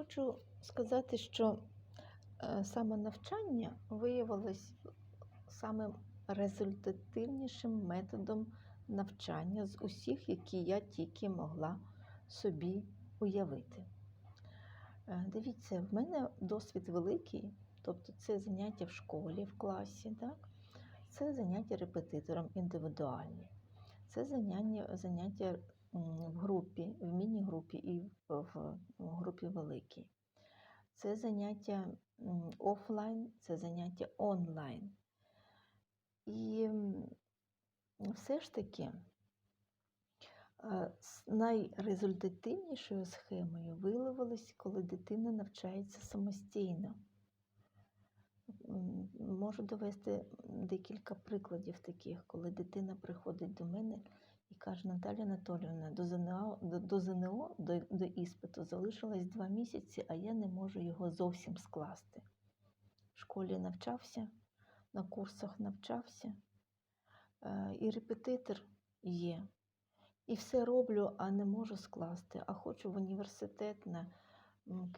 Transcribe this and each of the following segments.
хочу сказати, що е, саме навчання виявилось самим результативнішим методом навчання з усіх, які я тільки могла собі уявити. Е, Дивіться, в мене досвід великий, тобто це заняття в школі, в класі, так? це заняття репетитором індивідуальні, це заняття, заняття в групі, в міні-групі і в, групі великій. Це заняття офлайн, це заняття онлайн. І все ж таки е, найрезультативнішою схемою виявилось, коли дитина навчається самостійно. Можу довести декілька прикладів таких, коли дитина приходить до мене каже, Наталя Анатоліївна, до ЗНО, до, до, ЗНО, до, до іспиту залишилось два місяці, а я не можу його зовсім скласти. В школі навчався, на курсах навчався, і репетитор є. І все роблю, а не можу скласти. А хочу в університет на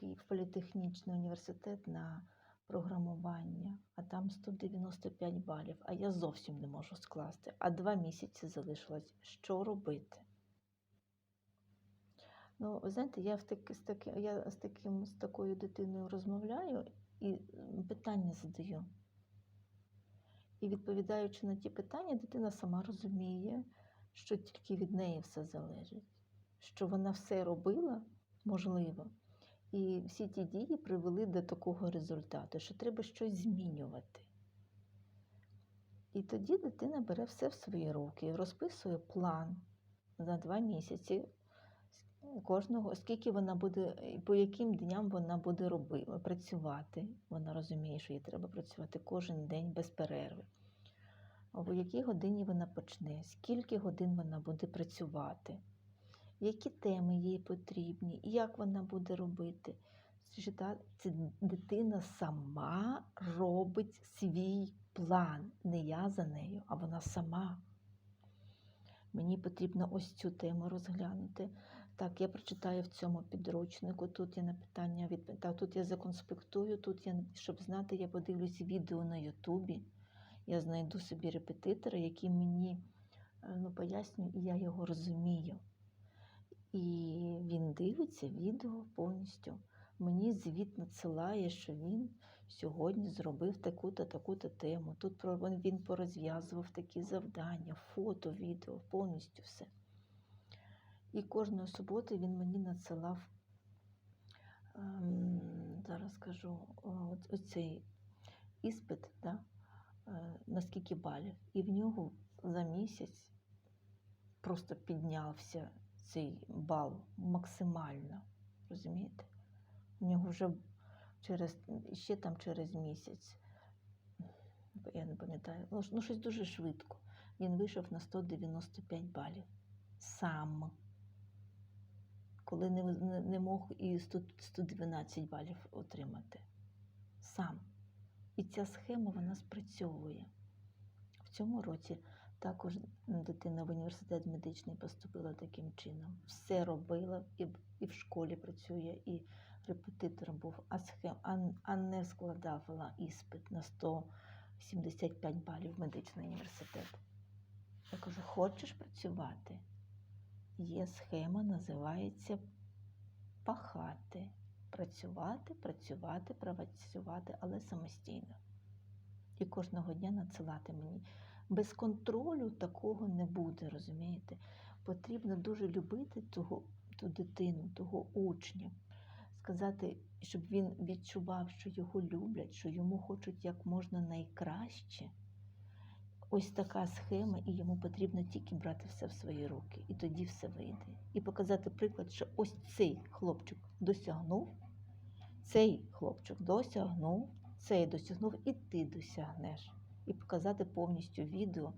Київ політехнічний університет на програмування, а там 195 балів, а я зовсім не можу скласти. А два місяці залишилось. Що робити? Ну, ви знаєте, я, в таки, з, таки, я з, таким, з такою дитиною розмовляю і питання задаю. І відповідаючи на ті питання, дитина сама розуміє, що тільки від неї все залежить, що вона все робила, можливо, і всі ті дії привели до такого результату, що треба щось змінювати. І тоді дитина бере все в свої руки, розписує план за два місяці кожного, скільки вона буде, по яким дням вона буде робити, працювати. Вона розуміє, що їй треба працювати кожен день без перерви. В якій годині вона почне, скільки годин вона буде працювати, які теми їй потрібні, як вона буде робити. Це дитина сама робить свій план. Не я за нею, а вона сама. Мені потрібно ось цю тему розглянути. Так, я прочитаю в цьому підручнику. Тут я на питання відповідаю. Так, тут я законспектую, тут я, щоб знати, я подивлюсь відео на Ютубі. Я знайду собі репетитора, який мені е, ну, пояснює, і я його розумію. І він дивиться відео повністю. Мені звіт надсилає, що він сьогодні зробив таку-то, таку-то тему. Тут він- порозв'язував такі завдання, фото, відео, повністю все. І кожної суботи він мені надсилав, ем, зараз скажу, оцей іспит, да, е, на балів. І в нього за місяць просто піднявся цей бал максимально. Розумієте? У нього вже через ще там через місяць, я не пам'ятаю, ну, ну щось дуже швидко. Він вийшов на 195 балів. Сам. Коли не, не, не мог і 100, 112 балів отримати. Сам. І ця схема вона спрацьовує. В цьому році також дитина в університет медичний поступила таким чином. Все робила, і, і в школі працює, і репетитором був, а, схем, а, а не складала іспит на 175 балів в медичний університет. Я кажу, хочеш працювати? Є схема, називається пахати. Працювати, працювати, працювати, але самостійно. І кожного дня надсилати мені. Без контролю такого не буде, розумієте? Потрібно дуже любити того, ту дитину, того учня. Сказати, щоб він відчував, що його люблять, що йому хочуть як можна найкраще. Ось така схема, і йому потрібно тільки брати все в свої руки, і тоді все вийде. І показати приклад, що ось цей хлопчик досягнув, цей хлопчик досягнув, цей досягнув, і ти досягнеш. І показати повністю відео,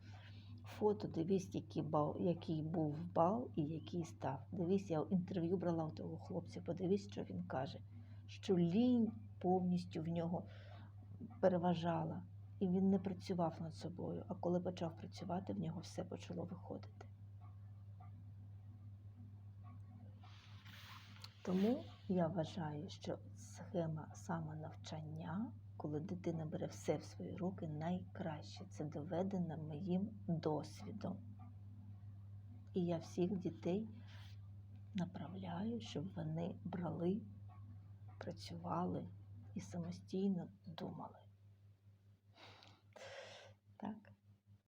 фото, дивись, який, бал, який був бал і який став. Дивись, я інтерв'ю брала у того хлопця, подивись, що він каже, що лінь повністю в нього переважала. І він не працював над собою, а коли почав працювати, в нього все почало виходити. Тому я вважаю, що схема самонавчання, коли дитина бере все в свої руки, найкраще. Це доведено моїм досвідом. І я всіх дітей направляю, щоб вони брали, працювали і самостійно думали. Так.